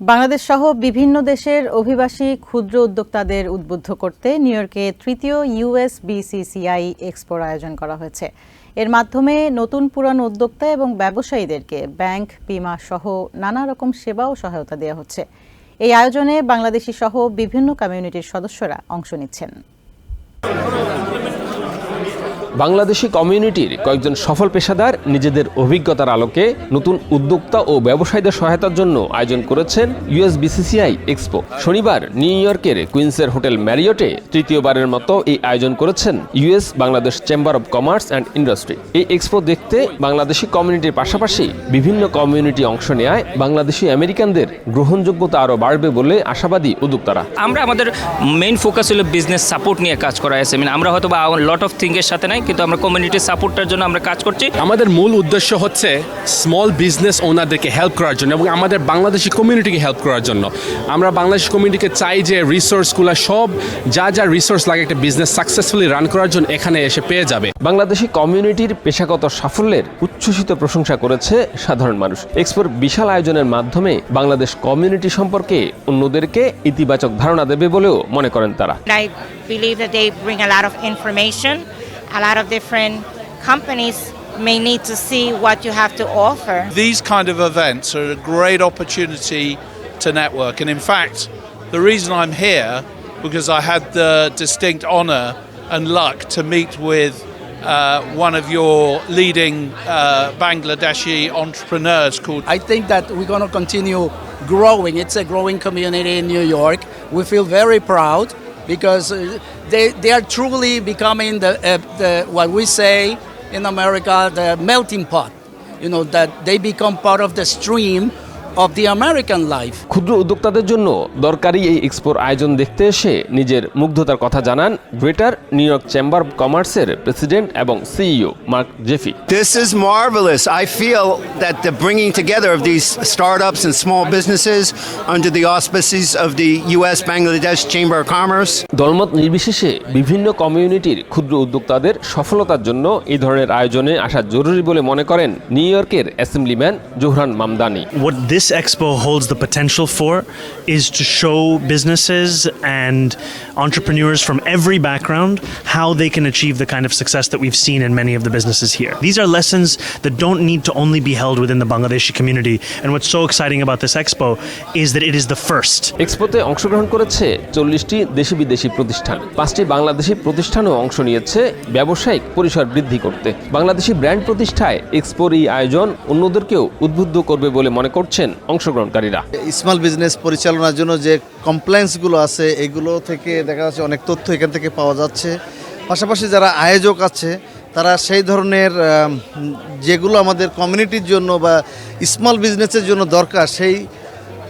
বাংলাদেশ সহ বিভিন্ন দেশের অভিবাসী ক্ষুদ্র উদ্যোক্তাদের উদ্বুদ্ধ করতে নিউ ইয়র্কে তৃতীয় ইউএস বিসিসিআই এক্সপোর আয়োজন করা হয়েছে। এর মাধ্যমে নতুন পুরান উদ্যোক্তা এবং ব্যবসায়ীদেরকে ব্যাংক, বিমা সহ নানা রকম সেবা ও সহায়তা দেওয়া হচ্ছে। এই আয়োজনে বাংলাদেশি সহ বিভিন্ন কমিউনিটির সদস্যরা অংশ নিচ্ছেন। বাংলাদেশি কমিউনিটির কয়েকজন সফল পেশাদার নিজেদের অভিজ্ঞতার আলোকে নতুন উদ্যোক্তা ও ব্যবসায়ীদের সহায়তার জন্য আয়োজন করেছেন ইউএস বিসিসিআই এক্সপো। শনিবার নিউ ইয়র্কের কুইন্সের হোটেল ম্যারিয়টে তৃতীয়বারের মতো এই আয়োজন করেছেন US Bangladesh chamber of commerce and industry. এই এক্সপো দেখতে বাংলাদেশি কমিউনিটির পাশাপাশি বিভিন্ন কমিউনিটি অংশ নেয় বাংলাদেশি আমেরিকানদের গ্রহণযোগ্যতা আরও বাড়বে বলে আশাবাদী উদ্যোক্তারা। আমরা আমাদের মেইন ফোকাস হলো বিজনেস সাপোর্ট নিয়ে কাজ করা মানে আমরা হয়তো বা লট অফ থিঙ্কের সাথে নাই কিন্তু আমরা কমিউনিটি সাপোর্টের জন্য আমরা কাজ করছি। আমাদের মূল উদ্দেশ্য হচ্ছে স্মল বিজনেস ওনারদেরকে হেল্প করার জন্য এবং আমাদের বাংলাদেশি কমিউনিটিকে হেল্প করার জন্য। আমরা বাংলাদেশি কমিউনিটিকে চাই যে রিসোর্সগুলো সব যা যা রিসোর্স লাগে একটা বিজনেস সাকসেসফুলি রান করার জন্য এখানে এসে পেয়ে যাবে। বাংলাদেশি কমিউনিটির পেশাগত সাফল্যের উচ্ছ্বসিত প্রশংসা করেছে সাধারণ মানুষ। এক্সপোর বিশাল আয়োজনের মাধ্যমে বাংলাদেশ কমিউনিটি সম্পর্কে অন্যদেরকে ইতিবাচক ধারণা দেবে বলেও মনে করেন তারা। I believe that they bring a lot of information. A lot of different companies may need to see what you have to offer. These kind of events are a great opportunity to network. And in fact, the reason I'm here because I had the distinct honor and luck to meet with uh, one of your leading uh, Bangladeshi entrepreneurs called I think that we're going to continue growing. It's a growing community in New York. We feel very proud because uh, they, they are truly becoming the, uh, the what we say in America the melting pot. You know that they become part of the stream of the American life. ক্ষুদ্র উদ্যোক্তাদের জন্য দরকারি এই এক্সপোর আয়োজন দেখতে এসে নিজের মুগ্ধতার কথা জানান greater New York chamber of কমার্সের প্রেসিডেন্ট এবং CEO Mark Jaffe This is marvelous. I feel that the bringing together of these startups and small businesses under the auspices of the U.S. Bangladesh Chamber of Commerce দলমত নির্বিশেষে বিভিন্ন কমিউনিটির ক্ষুদ্র উদ্যোক্তাদের সফলতার জন্য এই ধরনের আয়োজনে আসা জরুরি বলে মনে করেন নিউ ইয়র্কের assemblyman Zohran Mamdani What this expo holds the potential for is to show businesses and entrepreneurs from every background how they can achieve the kind of success that we've seen in many of the businesses here. These are lessons that don't need to only be held within the Bangladeshi community. And what's so exciting about this expo is that it is the first. এক্সপোতে অংশগ্রহণ করেছে চল্লিশটি দেশি বিদেশি প্রতিষ্ঠান পাঁচটি বাংলাদেশি প্রতিষ্ঠানও অংশ নিয়েছে ব্যবসায়িক পরিসর বৃদ্ধি করতে বাংলাদেশি ব্র্যান্ড প্রতিষ্ঠায় এক্সপোর এই আয়োজন অন্যদেরকেও উদ্বুদ্ধ করবে বলে মনে করছেন অংশগ্রহণকারীরা। স্মল বিজনেস পরিচালনার জন্য যে কমপ্লেন্সগুলো আছে, এগুলো থেকে দেখা যাচ্ছে অনেক তথ্য এখান থেকে পাওয়া যাচ্ছে। পাশাপাশি যারা আয়োজক আছে, তারা সেই ধরনের যেগুলো আমাদের কমিউনিটির জন্য বা স্মল বিজনেসের জন্য দরকার, সেই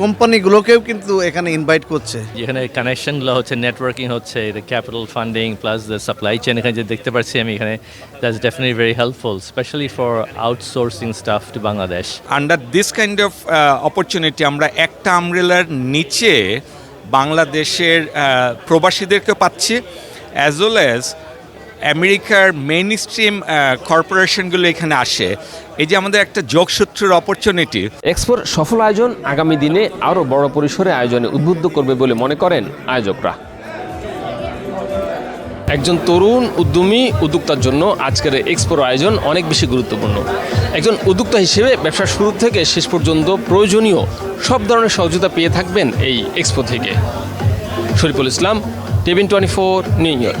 কোম্পানিগুলোকেও কিন্তু এখানে ইনভাইট করছে। যেখানে কানেকশনগুলো হচ্ছে নেটওয়ার্কিং হচ্ছে the capital funding plus the supply chain এখানে যে দেখতে পাচ্ছি আমি এখানে that's definitely very helpful specially for outsourcing staff to Bangladesh under this kind of opportunity আমরা একটা আমরেলার নিচে বাংলাদেশের প্রবাসীদেরকে পাচ্ছি অ্যাজ ওয়েল অ্যাজ আমেরিকার মেইন স্ট্রিম কর্পোরেশনগুলো এখানে আসে। এই যে আমাদের একটা যোগসূত্রের অপরচুনিটি এক্সপোর সফল আয়োজন আগামী দিনে আরও বড় পরিসরে আয়োজনে উদ্বুদ্ধ করবে বলে মনে করেন আয়োজকরা। একজন তরুণ, উদ্যমী, উদ্যোক্তার জন্য আজকের এক্সপোর আয়োজন অনেক বেশি গুরুত্বপূর্ণ। একজন উদ্যোক্তা হিসেবে ব্যবসার শুরু থেকে শেষ পর্যন্ত প্রয়োজনীয় সব ধরনের সহযোগিতা পেয়ে থাকবেন এই এক্সপো থেকে। Shariful Islam TBN twenty four New York